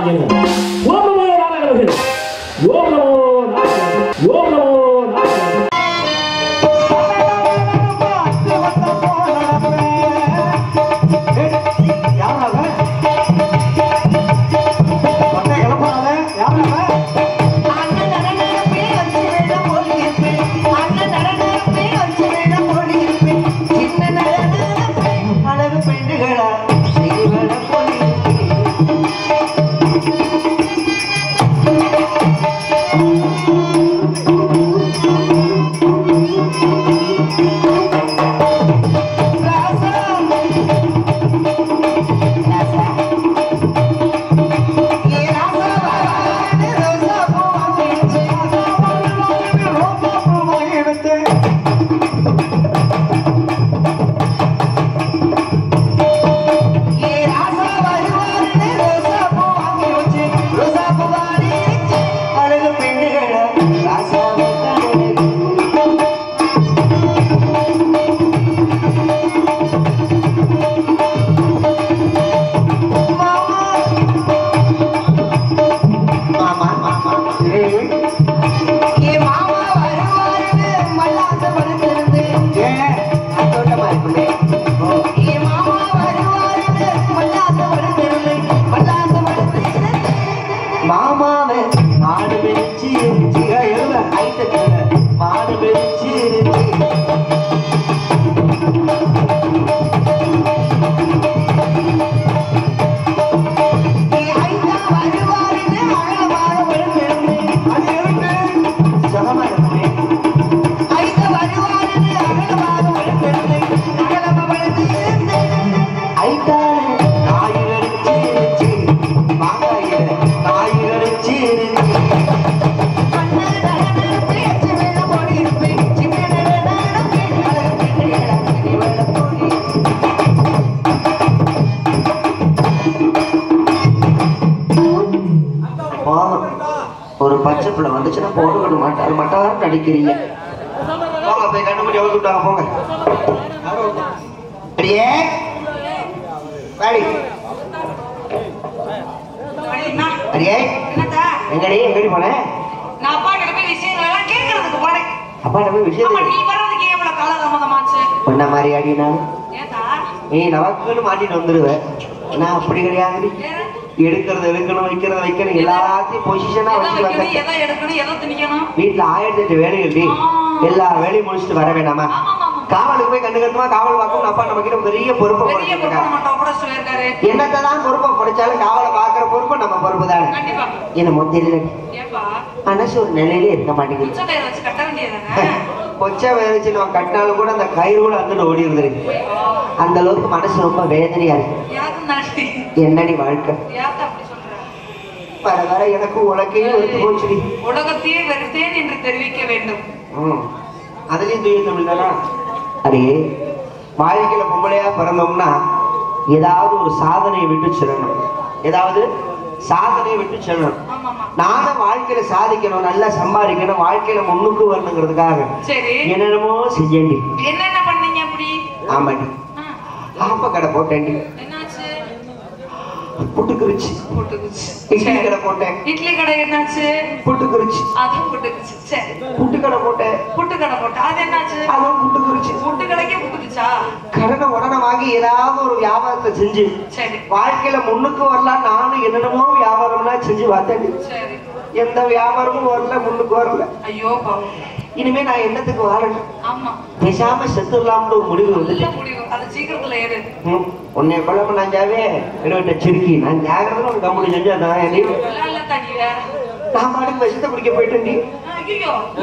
아니면 뭐뭐뭐 말하는 거예요. Yeah. பிள்ளை வந்துச்சுன்னா போட்டுக்கிட மாட்டாரு மாட்டாரு நடிக்கிறீங்க போங்க போய் கண்டுபிடி எழுதி விட்டாங்க போங்க அடியே வாடி அடியே? எங்கடி எங்கடி போனேன் நான் அப்பா கிட்ட போய் விஷயங்கள் எல்லாம் கேட்கறதுக்கு போனேன். அப்பா நீ வர்றதுக்கு எவ்வளவு? பண்ண மாதிரி? நீ நமக்குன்னு மாட்டிட்டு வந்துடுவேன் நான் அப்படி கிடையாது? எடுக்கிறது எடுக்கணும் வைக்கிறது வைக்கணும் எல்லாத்தையும் பொசிஷனா வச்சு வைக்கணும்? வீட்டுல ஆயிரத்தி எட்டு வேலைகள் டி. எல்லா வேலையும் முடிச்சுட்டு வர வேண்டாமா. காவலுக்கு போய் கண்டு கட்டுமா காவல் பார்க்கணும் அப்பா நம்ம கிட்ட பெரிய பொறுப்பை. என்னத்தான் பொறுப்பை படிச்சாலும் காவலை பாக்குற பொறுப்பு நம்ம பொறுப்பு தானே. என்ன ஏன்பா? மனசு ஒரு நிலையிலே இருக்க மாட்டேங்குது வச்சு? கொச்சை வேலைச்சு நம்ம கட்டினாலும் கூட அந்த கயிறு கூட அங்கிட்டு ஓடிடுது அந்த அளவுக்கு மனசு ரொம்ப வேதனையா இருக்கு? என்னடி வாழ்க்கை? வர வர எனக்கு உலக்கையும் எடுத்து போச்சுடி உலகத்தையே வெறுத்தேன் என்று தெரிவிக்க வேண்டும். அதுலயும் தூய தமிழ் தானா அடே வாழ்க்கையில பொம்பளையா பிறந்தோம்னா ஏதாவது ஒரு சாதனையை விட்டு செல்லணும் ஏதாவது சாதனையை விட்டு செல்லணும். நானும் வாழ்க்கையில சாதிக்கணும் நல்லா சம்பாதிக்கணும் வாழ்க்கையில முன்னுக்கு வரணுங்கிறதுக்காக. சரி. என்னென்னமோ செஞ்சேன்டி என்னென்ன பண்ணீங்க அப்படி? ஆமாடி ஆ, ஆப்ப கடை போட்டேன்டி புட்டுக்குறிச்சி போட்டுக்குச்சு இட்லி கடை போட்டேன். இட்லி கடை என்னாச்சு? புட்டுக்குறிச்சி அதுவும் புட்டுக்குச்சு சரி. புட்டு கடை போட்டேன். புட்டு கடை போட்டா அது என்னாச்சு? அதுவும் புட்டுக்குறிச்சி புட்டு கடைக்கே புட்டுக்குச்சா கடனை உடனே வாங்கி ஏதாவது ஒரு வியாபாரத்தை செஞ்சு. சரி. வாழ்க்கையில முன்னுக்கு வரலாம் நானும் என்னென்னமோ வியாபாரம்லாம் செஞ்சு பார்த்தேன் சரி. எந்த வியாபாரமும் வரல முன்னுக்கு வரல. ஐயோ இனிமே நான் என்னத்துக்கு வாழணும்? ஆமா. பேசாம செத்துடலாம்னு ஒரு முடிவு ம், உன்னை கொலை பண்ணாஞ்சாவே எடுவிட்ட சிறுக்கி நான் ஜாகிரதை ஒரு கம்பெனி செஞ்சா தான் நீ நல்லா இல்ல தண்ணி வேற நான் பாட்டுக்கு விஷத்தை குடிக்க ஐயோ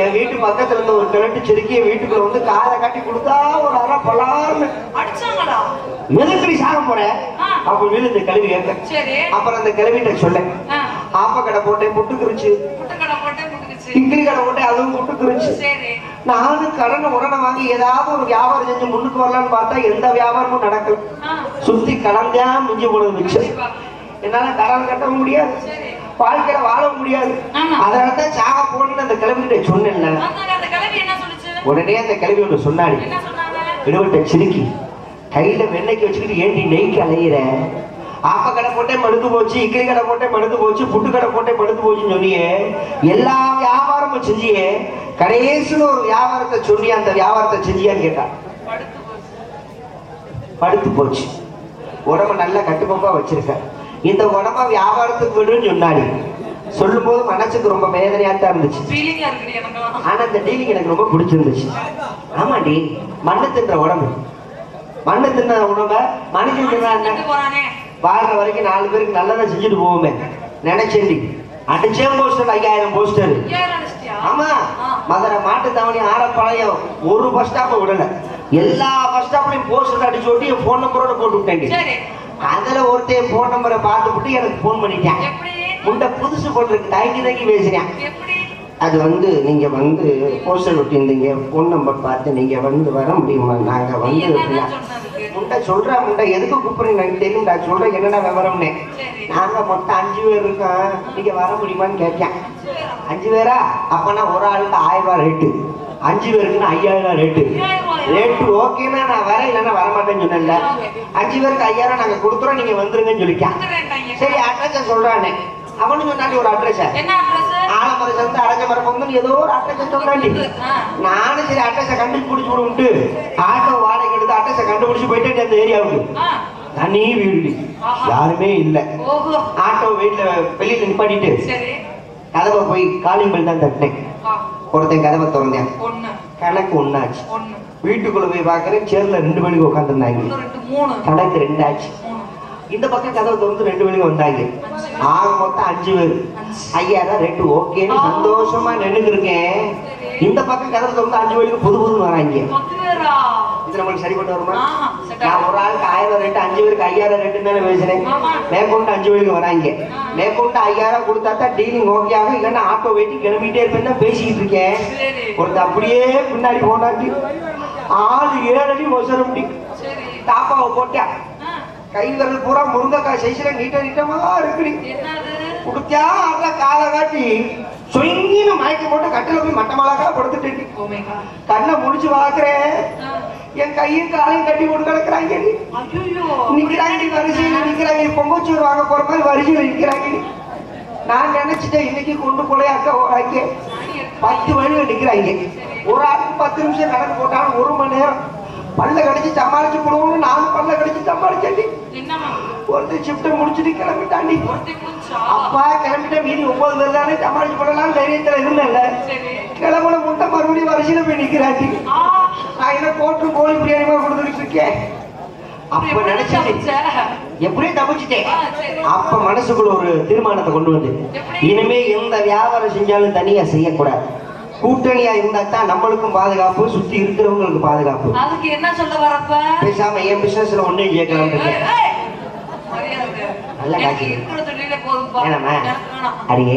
என் வீட்டு பக்கத்துல இருந்த ஒரு கிழட்டு சிறுக்கிய வீட்டுக்குள்ள வந்து காலை காட்டி கொடுத்தா ஒரு அரை பலார்னு அடிச்சாங்களா எதுக்கு சாக போற ஆ. அப்படின்னு இந்த கேட்க சரி. அப்புறம் அந்த கிளவிட்ட சொல்ல ஆப்ப கடை போட்டேன் புட்டு புட்டுக்குச்சு இட்லி கடை போட்டேன் அதுவும் புட்டுக்குறிச்சு சரி. நானும் கடனை உடனே வாங்கி ஏதாவது ஒரு வியாபாரம் செஞ்சு முன்னுக்கு வரலான்னு பார்த்தா எந்த வியாபாரமும் நடக்கல. ஆ, சுத்தி கடன் தான் மிஞ்சி போனது. என்னால கடன் கட்டவும் முடியாது. வாழ்க்கையில வாழவும் முடியாது. அதனாலதான் சாக போன்னு அந்த கிளவிட்ட சொன்னேன்ல. உடனே அந்த கிளவி ஒன்று சொன்னாடி. விடுவிட்ட சிரிக்கி. கையில வெண்ணெய்க்கு வச்சுக்கிட்டு ஏண்டி நெய்க்கு அலையிற? ஆப்ப கடை போட்டே மடுத்து போச்சு இட்லி கடை போட்டே மடுத்து போச்சு புட்டு கடை போட்டே மடுத்து போச்சுன்னு சொன்னியே. எல்லா வியாபாரமும் செஞ்சியே. கடைசியில் ஒரு வியாபாரத்தை சொல்லி அந்த வியாபாரத்தை செஞ்சியான்னு கேட்டா. படுத்து போச்சு. படுத்து போச்சு. உடம்ப நல்லா கட்டுக்கோப்பா வச்சிருக்க. இந்த உடம்ப வியாபாரத்துக்கு விடுன்னு சொன்னாடி சொல்லும் போது மனசுக்கு ரொம்ப வேதனையா தான் இருந்துச்சு ஆனா இந்த டீலிங் எனக்கு ரொம்ப பிடிச்சிருந்துச்சு. ஆமாடி மண்ணு தின்ற உடம்பு. மண்ணு தின்ற உடம்ப மனுஷன் தின்னா போறானே. வாழ்ற வரைக்கும் நாலு பேருக்கு நல்லதை செஞ்சுட்டு போவோமே. நினைச்சேன்டி அடிச்சே போஸ்டர் ஐயாயிரம் போஸ்டர். ஆமா. மதுரை மாட்டுத்தாவணி ஆரப்பாளையம் ஒரு பஸ் ஸ்டாப்பை விடல. எல்லா பஸ் ஸ்டாப்லயும் போஸ்டர் அடிச்சு ஓட்டி என் போன் நம்பரோட போட்டு விட்டேன் அதுல ஒருத்தன் போன் நம்பரை பார்த்து விட்டு எனக்கு போன் பண்ணிட்டான். முண்டை புதுசு போட்டிருக்கு தயங்கி தயங்கி பேசுறேன் அது வந்து நீங்க வந்து போஸ்டர் ஒட்டியிருந்தீங்க போன் நம்பர் பார்த்து நீங்க வந்து வர முடியுமா? நாங்க வந்து முண்டை சொல்றா முண்டை எதுக்கு கூப்பிடுறீங்க? எனக்கு தெரியும் நான் சொல்றேன் என்னடா விவரம்னு நாங்க மொத்தம் அஞ்சு பேர் இருக்கோம். நீங்க வர முடியுமான்னு கேட்டேன். அஞ்சு பேரா? அப்பனா ஒரு ஆளுக்கு ஆயிரம் ரூபாய் ரேட்டு அஞ்சு பேருக்குன்னா ஐயாயிரம் ரேட்டு? ரேட்டு ஓகேன்னா நான் வரேன் இல்லைன்னா வர மாட்டேன்னு சொன்னேன்ல அஞ்சு பேருக்கு ஐயாயிரம் நாங்க கொடுத்துறோம் நீங்க வந்துருங்கன்னு சொல்லிட்டான். சரி அட்ரஸ் சொல்றானே. அவனு சொன்னாண்டி ஒரு அட்ரஸ் ஆலமரம் சேர்ந்து அடைஞ்ச மரம் வந்து ஏதோ ஒரு அட்ரஸ் சொல்றாண்டி நானும் சரி அட்ரஸை கண்டுபிடிச்சு விடுன்ட்டு ஆட்டோ வாடகை எடுத்து அட்ரஸை கண்டுபிடிச்சு போயிட்டு அந்த ஏரியாவுக்கு. தனி வீடு யாருமே இல்ல. ஆட்டோ வீட்டுல வெளியில நிப்பாட்டிட்டு கதவை போய் காலிங் பெல் தான் தட்டினேன். ஒருத்தன் கதவை திறந்தேன். கணக்கு ஒண்ணு. வீட்டுக்குள்ள போய் பாக்குறேன் சேர்ல ரெண்டு மணிக்கு உட்காந்துருந்தாங்க கணக்கு ரெண்டு ஆச்சு மூணு. இந்த பக்கம் கதவை திறந்து ரெண்டு மணிக்கு வந்தாங்க. ஆக மொத்தம் அஞ்சு பேர். ஐயாயிரம் ரெண்டு. ஓகேன்னு சந்தோஷமா நின்னுக்கு இருக்கேன் இந்த பக்கம் கதவை திறந்து அஞ்சு மணிக்கு புது புதுன்னு வராங்க. நம்மளுக்கு சரிப்பட்டு வருமா நான். ஒரு ஆளுக்கு ஆயிரம் ரெண்டு அஞ்சு பேருக்கு ஐயாயிரம் ரெண்டு தானே பேசுறேன். ஆமா. மேற்கொண்டு அஞ்சு பேருக்கு வராங்க. மேற்கொண்டு ஐயாயிரம் கொடுத்தா தான் டீலிங் ஓகே ஆகும். இல்லைன்னா ஆட்டோ வெயிட்டி கிளம்பிட்டே இருப்பேன் தான் பேசிக்கிட்டு இருக்கேன். சரி. ஒருத்தர் அப்படியே பின்னாடி போனாட்டி ஆளு ஏழு அடி மொசரம் சரி. டாப்பாவை போட்டா. ஆ, கை விரல் பூரா முருங்கைக்காய் சைஸ்ல நீட்ட நீட்டமா இருக்குடி என்னது? குடிச்சா அதுல காலை காட்டி சொங்கின்னு மயக்கம் போட்டு கட்டில போய் மட்டமலாக்கா படுத்துட்டு Oh. கண்ணை முடிச்சு பாக்குறேன் என் கையும் காலையும் கட்டி போட்டு கிடக்குறாங்க. நிக்கிறாங்க வரிசையில நிக்கிறாங்க. பொங்கச்சோறு வாங்க போற மாதிரி வரிசையில நிக்கிறாங்க. நான் நினைச்சிட்டேன் இன்னைக்கு கொண்டு போல அக்கா ஓடாங்க பத்து வழியில நிக்கிறாங்க. ஒரு ஆளுக்கு பத்து நிமிஷம் கணக்கு போட்டாலும் ஒரு மணி நேரம் பல்ல கடிச்சு சமாளிச்சு கொடுக்கணும் நானும் பல்ல கடிச்சு சமாளிச்சேன். ஒருத்தர் ஷிஃப்ட்டை முடிச்சுட்டு கிளம்பிட்டாண்டி. அப்பா கிளம்பிட்ட மீதி ஒன்பது பேர் தானே சமாளிச்சு போடலாம் தைரியத்துல இருந்தேன்ல. சரி. கிளம்புன முட்டை மறுபடியும் வரிசையில போய் என்ன போட்டு கோழி பிரியாணிமா கொடுத்துட்டு இருக்கேன் அப்ப தப்பிச்ச? எப்படியும் தப்பிச்சிட்டேன். அப்ப மனசுக்குள்ள ஒரு தீர்மானத்தை கொண்டு வந்து? இனிமே எந்த வியாபாரம் செஞ்சாலும் தனியா செய்யக்கூடாது கூட்டணியா இருந்தா தான் நம்மளுக்கும் பாதுகாப்பு சுத்தி இருக்கிறவங்களுக்கு பாதுகாப்பு அதுக்கு என்ன சொல்ல வரப்ப பேசாம என் பிசினஸ்ல ஒன்னும் கேட்கலாம். நல்லா எனக்கு அடியே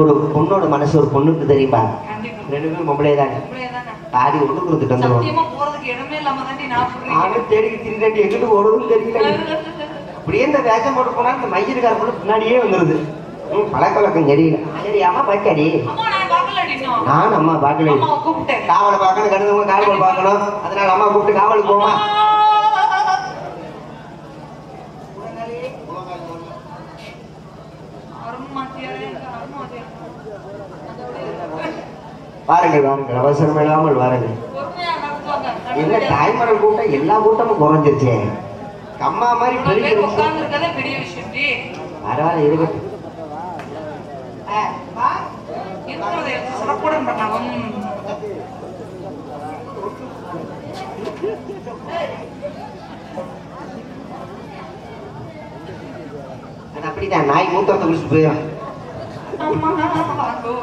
ஒரு பொண்ணோட மனசு ஒரு பொண்ணுக்கு தெரியுமா. ரெண்டு பேரும் பொம்பளை தானே. ஆடி ஒண்ணு கொடுத்துட்டு சொல்றேன் நானும் தேடி திருடாட்டி எங்கிட்டு ஓடுதுன்னு தெரியல. அப்படியே இந்த வேஷம் போட்டு போனா இந்த மையிருக்கார கூட பின்னாடியே வந்துருது. பழக்க வழக்கம் தெரியல அம்மா பாக்காடி நான் அம்மா கூப்பிட்டேன். காவலை பார்க்கணும் கடுதவங்க காவல் பார்க்கணும். அதனால அம்மா கூப்பிட்டு காவலுக்கு போமா? வாருங்கள் வாருங்கள். அவசரம் இல்லாமல் வாருங்கள். என்ன தாய்மரம் கூட்டம் எல்லா கூட்டமும் குறைஞ்சிருச்சே. அம்மா மாதிரி பெரிய பேர் விஷயம். பரவாயில்ல இருக்கட்டும். சிறப்புடன் பண்ணணும் அது அப்படிதான் நாய் மூத்தத்தை குடிச்சு போயிடும் அம்மா வாங்கோ.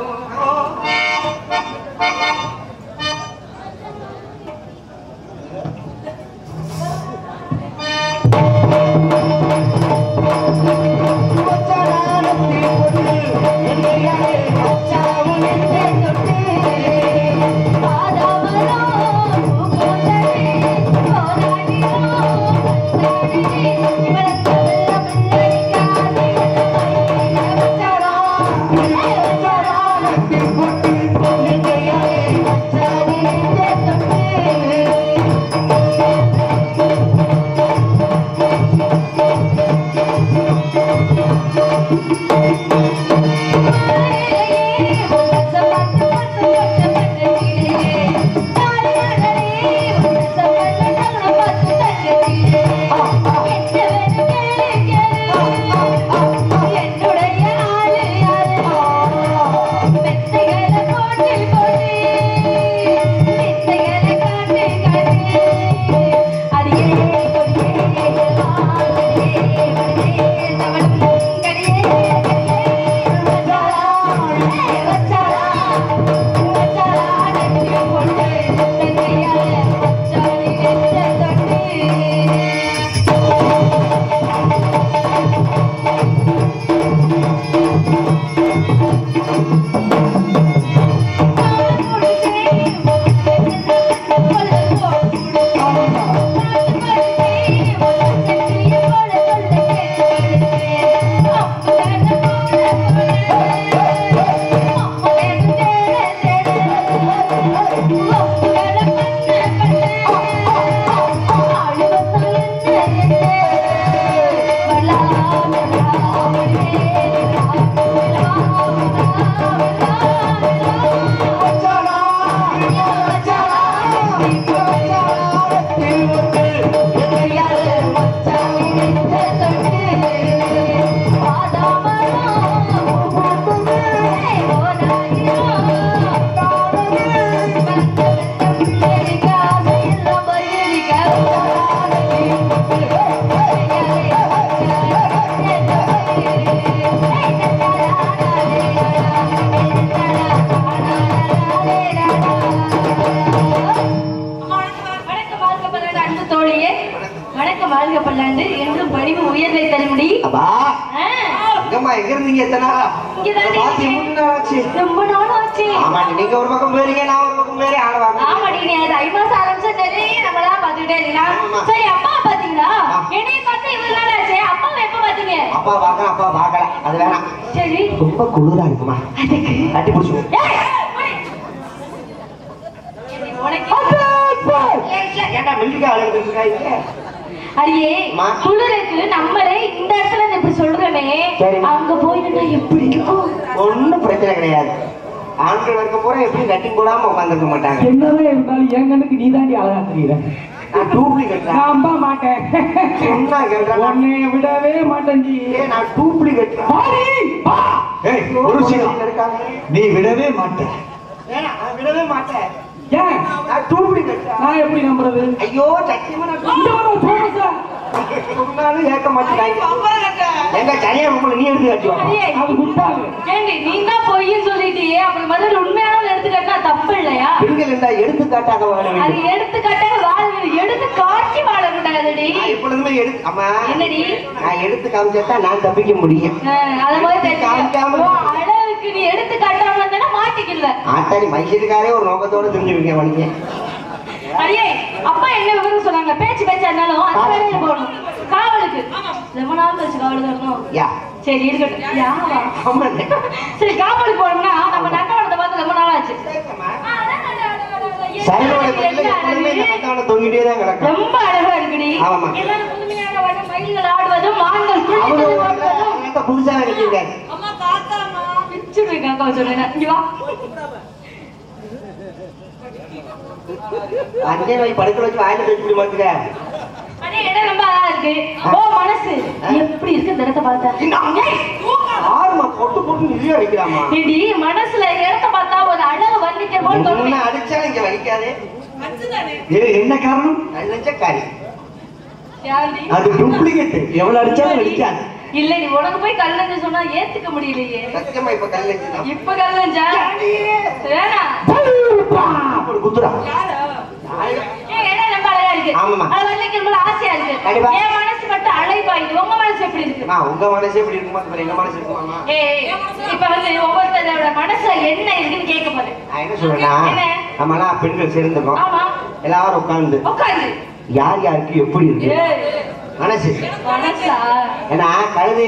Thank you. எங்கம்மா எங்க இருந்தீங்க எத்தனை. மூணு நாள் ஆச்சு. ரொம்ப நாள் ஆச்சு. ஆமாண்டி, நீங்க ஒரு பக்கம் போறீங்க நான் ஒரு பக்கம் போறேன் ஆள வாங்க ஆமாடி நீ தை மாசம் ஆரம்பிச்சா நிறைய நம்மளா இருக்கலாம் ஆமா. சரி அப்பா பாத்தீங்களா. என்னைய பார்த்து இவ்வளவு நாள் ஆச்சு. அப்பாவை எப்ப பாத்தீங்க அப்பா பார்க்கலாம் அப்பா பார்க்கல. அது வேணாம். சரி. ரொம்ப குளிரா இருக்குமா? அதுக்கு. கட்டி பிடிச்சு ஏன்டா மில்லிக்கா அழகு அம்மா. குளிருக்கு நம்மளே இந்த இடத்துல இப்படி சொல்றோமே. அங்க போயிருந்தா எப்படி இருக்கும்? ஒண்ணும் பிரச்சனை கிடையாது. ஆண்கள் இருக்க போற எப்படி கட்டிங் போடாம உட்காந்துருக்க மாட்டாங்க. என்னதான் இருந்தாலும் என் கண்ணுக்கு நீ தாண்டி அழகா தெரியுற. நான் டூப்ளிகேட் நான் அம்பா மாட்டேன். சொன்னா கேட்டா உன்னை விடவே மாட்டேன்டி ஏய், நான் டூப்ளிகேட் பாடி பா ஏய், ஒரு நீ விடவே மாட்ட ஏன்னா, நான் விடவே மாட்டேன். ஏன் நான் டூப்ளிகேட் நான் எப்படி நம்புறது? ஐயோ சத்தியமா நான் சொல்றேன் சார். சொன்னாலும் ஏற்க மாட்டேங்கிறாங்க. எங்க சரியா உங்களை நீ எடுத்து காட்டுவா அது குப்பாது ஏண்டி நீ தான் பொய்ன்னு சொல்லிட்டியே அப்புறம் முதல்ல உண்மையான எடுத்துக்காட்டினா தப்பு இல்லையா? பெண்கள் இருந்தா எடுத்துக்காட்டாக வாழ அது எடுத்துக்காட்டாக வாழ எடுத்து காட்சி வாழக்கூடாதுடி நான் எப்பொழுதுமே எடுத்து அம்மா என்னடி? நான் எடுத்து காமிச்சா நான் தப்பிக்க முடியும். அது மாதிரி. காமிக்காம- அளவுக்கு நீ எடுத்து காட்டாம மாட்டிக்கல. ஆத்தாடி மைசூருக்காரே ஒரு நோக்கத்தோட தெரிஞ்சுருக்கேன் வணிக அடியே அப்பா என்ன விவரம் சொன்னாங்க? பேச்சு பேச்சா இருந்தாலும் வேலையில போகணும் காவலுக்கு. ரொம்ப நாள் கழிச்சு காவலுக்கு வரணும் சரி இருக்கட்டும். யாவா சரி காவலுக்கு போனோம்னா நம்ம நட்டவனத்தை பார்த்து ரொம்ப நாள் ஆச்சு. ரொம்ப அழகா இருக்குடி. எல்லாரும் புதுமையான வண்ண மயில்கள் ஆடுவதும் மான்கள் அவரு குளிக்கிறது ஒரு பார்ப்பதும் ஆட்ட புதுசா நினைச்சிருக்காரு பிச்சுடுவேன் காக்கா சொல்றேன் இங்க வா அஞ்சே வாய் படுக்க வச்சு வாயில பேசி மாட்டுக்க அடே இடம் ரொம்ப அழகா இருக்கு ஓ மனசு எப்படி இருக்கு இந்த இடத்த பார்த்தா ஏய், ஆறுமா பொட்டு பொட்டு நிறைய வைக்கலாமா இடி மனசுல இடத்த பார்த்தா ஒரு அழகு வர்ணிக்க போல் தோணுது. அடிச்சா இங்க வைக்காதே என்ன காரணம்? நல்லச்சக்காரி யாருடி? அது டூப்ளிகேட் எவ்வளவு அடிச்சாலும் வலிக்காது. இல்ல நீ உனக்கு போய் கல்லஞ்சு சொன்னா ஏத்துக்க முடியலையே. சத்தியமா இப்ப கல்லஞ்சா இப்ப என்ன சொல்றேன்னா என்ன? நம்மலாம் பெண்கள் சேர்ந்துக்கோம் எல்லாரும் உட்கார்ந்து. யார் யாருக்கு எப்படி இருக்கு? மனசா. ஏன்னா கழுதை